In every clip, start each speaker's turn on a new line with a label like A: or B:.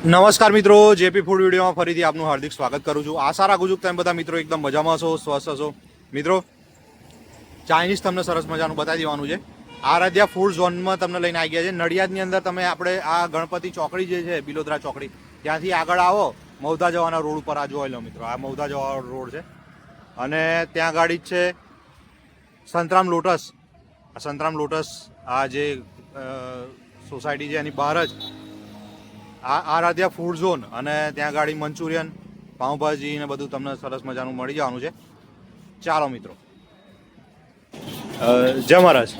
A: નમસ્કાર મિત્રો, JP food વિડીયોમાં ફરીથી આપનું હાર્દિક સ્વાગત કરું છું. આશા રાખું છું તમે બધા મિત્રો એકદમ મજામાં છો સ્વસ્થ હશો. મિત્રો ચાઇનીઝ તમને સરસ મજાનું બતાવી દેવાનું છે. આરાધ્યા ફૂડ ઝોનમાં તમને લઈને આવી ગયા છે. નડિયાદની અંદર તમે આપણે આ ગણપતિ ચોકડી જે છે, બિલોદરા ચોકડી, ત્યાંથી આગળ આવો. મૌધા જવાના રોડ ઉપર આ જોઈ લો મિત્રો. આ મૌધા જવાનો રોડ છે. અને ત્યાં ગાડી છે સંતરામ લોટસ. સંતરામ લોટસ આ જે સોસાયટી છે એની બહાર જ આ આરાધ્યા ફૂડ ઝોન અને ત્યાં ગાડી મંચુરિયન પાઉંભાજી ને બધું તમને સરસ મજાનું મળી જવાનું છે. ચાલો મિત્રો. જય મહારાજ.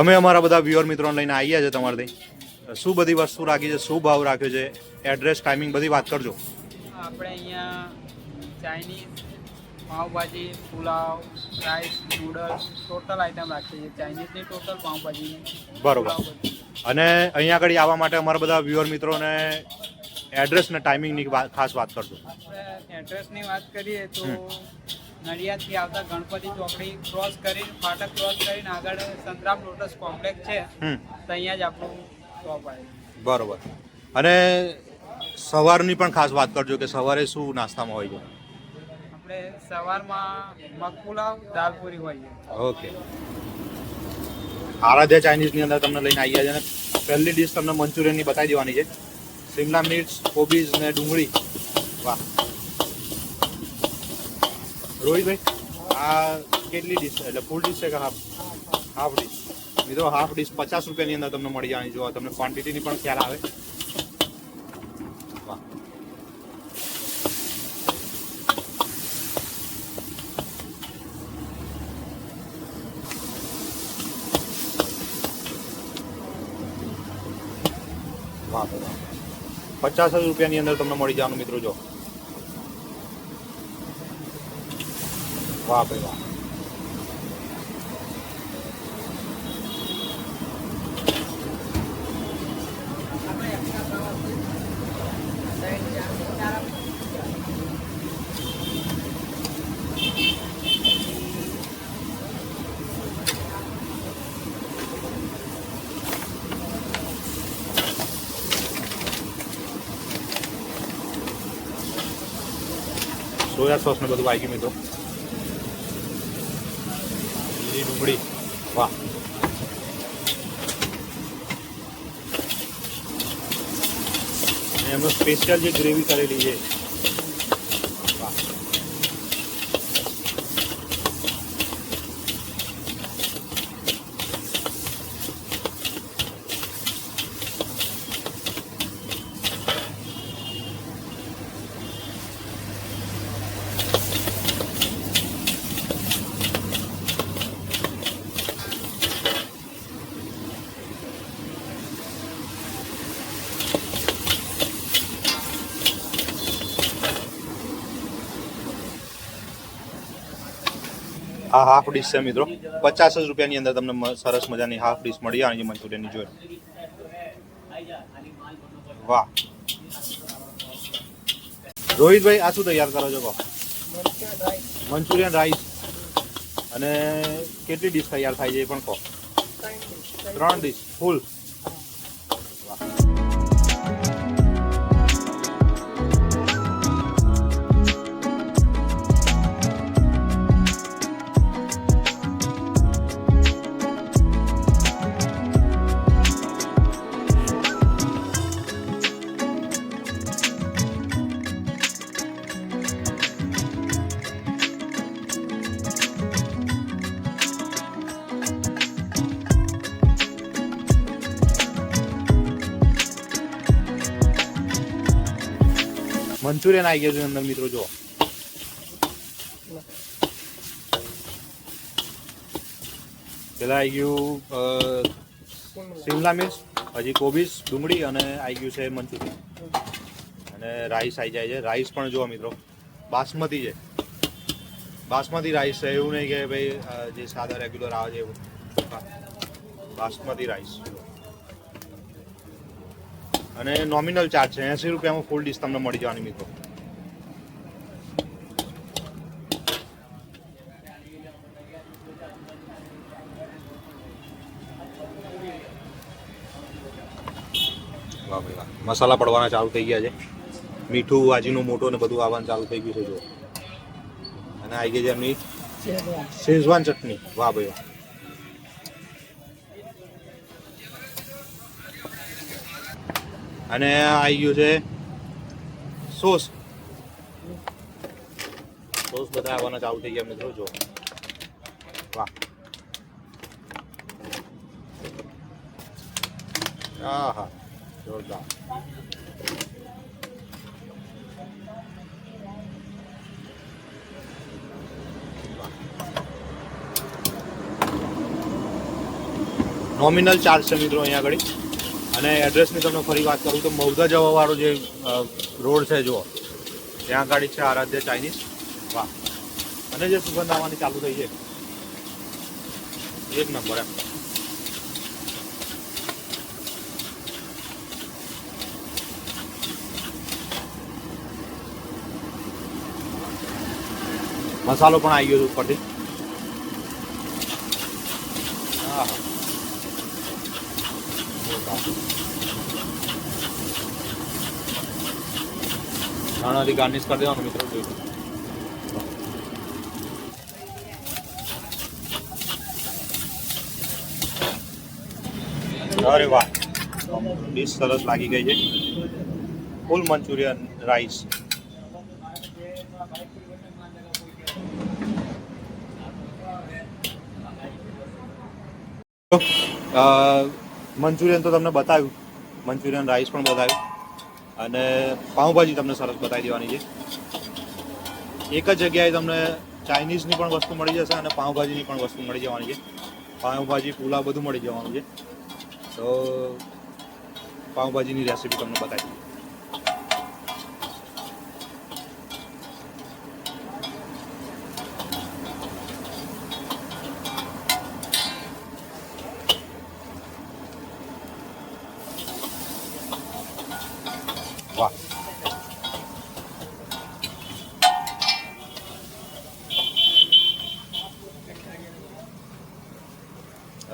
A: અમે અમારા બધા વ્યુઅર મિત્રોને લઈને આવ્યા છે તમારે ત્યાં શું બધી વસ્તુ રાખી છે? શું ભાવ રાખ્યો છે? એડ્રેસ ટાઈમિંગ બધી વાત કરજો.
B: આપણે અહીંયા Chinese pav bhaji pulao rice noodles total item રાખીએ છીએ. ચાઇનીઝની ટોટલ પાઉંભાજીની
A: બરોબર. અને અહીંયા આગળ આવવા માટે અમારા બધા વ્યુઅર મિત્રોને એડ્રેસ ને ટાઈમિંગની ખાસ વાત કરજો.
B: એડ્રેસની વાત કરીએ તો નડિયાદથી આવતા ગણપતિ ચોકડી ક્રોસ કરીને ફાટક ક્રોસ કરીને આગળ સંતરામ લોટસ કોમ્પ્લેક્સ છે. તો અહીંયા જ આપણું શોપ આવે.
A: બરોબર. અને સવારની પણ ખાસ વાત કરજો કે સવારે શું નાસ્તામાં હોય છે?
B: આપણે સવારમાં મગપુલાવ દાલ પૂરી હોય છે.
A: ઓકે. આરાધ્યા ચાઇનીઝની અંદર તમને લઈને આવી ગયા છે અને પહેલી ડીશ તમને મંચુરિયનની બતાવી દેવાની છે. શિમલા મિર્ચ કોબીઝ ને ડુંગળી. વાહ. રોહિતભાઈ, આ કેટલી ડીશ એટલે ફૂલ ડીશ છે કે હાફ હાફ ડીશ મિત્રો હાફ ડીશ પચાસ રૂપિયાની અંદર તમને મળી જવાની જો તમને ક્વોન્ટિટીની પણ ખ્યાલ આવે. વાહ. પચાસ જ રૂપિયાની અંદર તમને મળી જવાનું મિત્રો જો વાહ ભાઈ વાહ સોયા સોસ ને બધું આવી ગયું મિત્રો લીલી ડુંગળી. વાહ. એમનો સ્પેશિયલ જે ગ્રેવી કરેલી છે. આ હાફ ડીશ છે મિત્રો. પચાસ જ રૂપિયાની અંદર તમને સરસ મજાની હાફ ડીશ મળી આવે મંચુરિયનની જોઈ વાહ. રોહિતભાઈ આ શું તૈયાર કરો છો કહો? Manchurian rice. અને કેટલી ડીશ તૈયાર થાય છે એ પણ કહો? ત્રણ ડીશ ફૂલ. મંચુરિયન આવી ગયું છે અંદર મિત્રો જો પેલા આવી ગયું શિમલા મિર્ચ હજી કોબીસ ડુંગળી અને આવી ગયું છે મંચુરિયન. અને રાઈસ આવી જાય છે. રાઈસ પણ જુઓ મિત્રો, બાસમતી છે. બાસમતી રાઈસ છે. એવું નહીં કે ભાઈ જે સાદા રેગ્યુલર આવે છે એવું. બાસમતી રાઈસ. અને નોમિનલ ચાર્જ છે એંસી રૂપિયામાં ફૂલ ડીશ તમને મળી જવાની મિત્રો. વાહ ભાઈ વાહ. મસાલા પડવાના ચાલુ થઈ ગયા છે. મીઠું આજીનું મોટું ને બધું આવવાનું ચાલુ થઈ ગયું છે જો અને આવી ગઈ છે એમની શેઝવાન ચટણી. વાહ ભાઈ વાહ. અને આવી ગયું છે સોસ. સોસ બધા આવવાના ચાલુ થઈ ગયા મિત્રો, જો. વાહ. આહા, જોરદાર. નોમિનલ ચાર્જ છે મિત્રો અહીંયા આગળ. અને એડ્રેસની તમને ફરી વાત કરું તો મૌધા જવાવાળો જે રોડ છે, જુઓ. ત્યાં ગાડી છે આરાધ્ય ચાઇનીઝ. વાહ. અને જે સુગંધ આવવાની ચાલુ થઈ છે. એક નંબર એમ. મસાલો પણ આવી ગયો છે ઉપરથી આહા. જોરદાર. નાનાથી ગાર્નિશ કરી દેવાનું મિત્રો જોયું અરે વાહ. ડીશ સરસ લાગી ગઈ છે. Full Manchurian rice. મંચુરિયન તો તમને બતાવ્યું. મંચુરિયન રાઈસ પણ બતાવ્યું. અને પાઉંભાજી તમને સરસ બતાવી દેવાની છે. એક જ જગ્યાએ તમને ચાઇનીઝની પણ વસ્તુ મળી જશે અને પાઉંભાજીની પણ વસ્તુ મળી જવાની છે. પાઉંભાજી, પુલાવ બધું મળી જવાનું છે. તો પાઉંભાજીની રેસીપી તમને બતાવી દઈએ.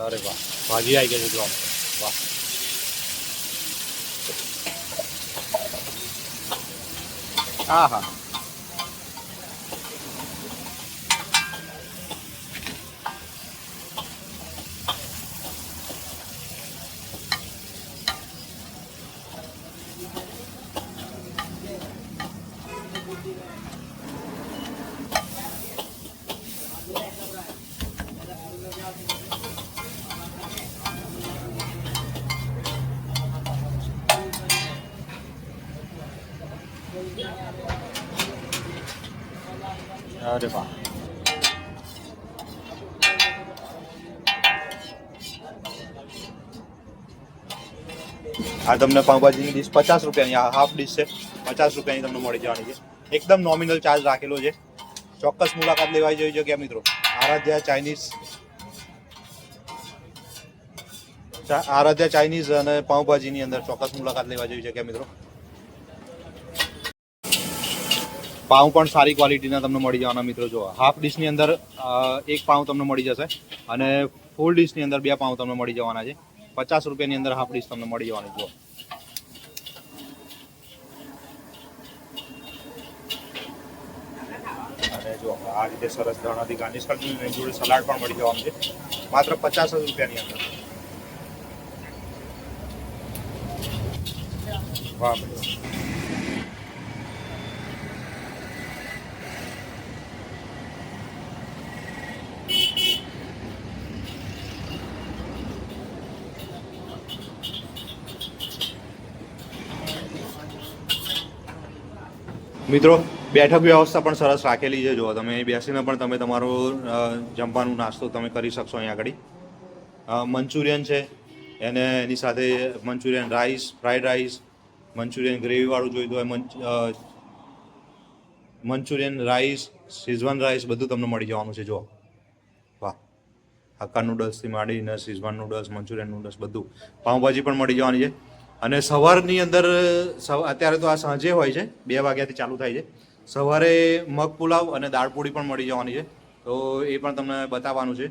A: અરે વાહ ભાજી આવી ગઈ છે જો વાહ. હા હા અરે વાહ તમને પાઉંભાજીની ડીશ પચાસ રૂપિયાની, આ હાફ ડીશ છે. પચાસ રૂપિયાની તમને મળી જવાની છે. એકદમ નોમિનલ ચાર્જ રાખેલો છે. ચોક્કસ મુલાકાત લેવાઈ જોઈએ જગ્યા મિત્રો. આરાધ્યા ચાઇનીઝ. આરાધ્યા ચાઇનીઝ અને પાઉંભાજીની અંદર ચોક્કસ મુલાકાત લેવા જોઈએ જગ્યા મિત્રો. પાઉં પણ સારી ક્વોલિટીના તમને મળી જવાના મિત્રો જો હાફ ડીશની અંદર એક પાઉં તમને મળી જશે અને ફૂલ ડીશની અંદર બે પાઉં તમને મળી જવાના છે. પચાસ રૂપિયાની અંદર હાફ ડીશ તમને મળી જવાની અને જો, આ રીતે સરસ ધાણાથી ગાર્નિશ કરી દીધું જોડે સલાડ પણ મળી જવાનું છે. માત્ર પચાસ રૂપિયાની અંદર. વાહ મિત્રો, બેઠક વ્યવસ્થા પણ સરસ રાખેલી છે. જો તમે અહીં બેસીને પણ તમે તમારું જમવાનું નાસ્તો તમે કરી શકશો અહીંયા આગળ. મંચુરિયન છે, એને એની સાથે Manchurian rice, fried rice, Manchurian ગ્રેવીવાળું જોઈતું હોય મંચુરિયન રાઈસ, શીઝવાન રાઈસ બધું તમને મળી જવાનું છે જો વાહ. હક્કા નૂડલ્સથી માંડીને શીઝવાન નૂડલ્સ, મંચુરિયન નૂડલ્સ બધું. પાઉંભાજી પણ મળી જવાની છે. અને સવારની અંદર અત્યારે તો આ સાંજે હોય છે, બે વાગ્યાથી ચાલુ થાય છે. સવારે મગ પુલાવ અને દાળ પૂરી પણ મળી જવાની છે. તો એ પણ તમને બતાવવાનું છે.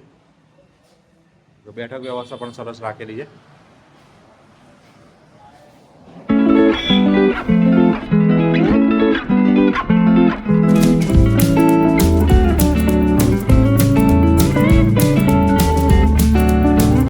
A: બેઠક વ્યવસ્થા પણ સરસ રાખેલી છે.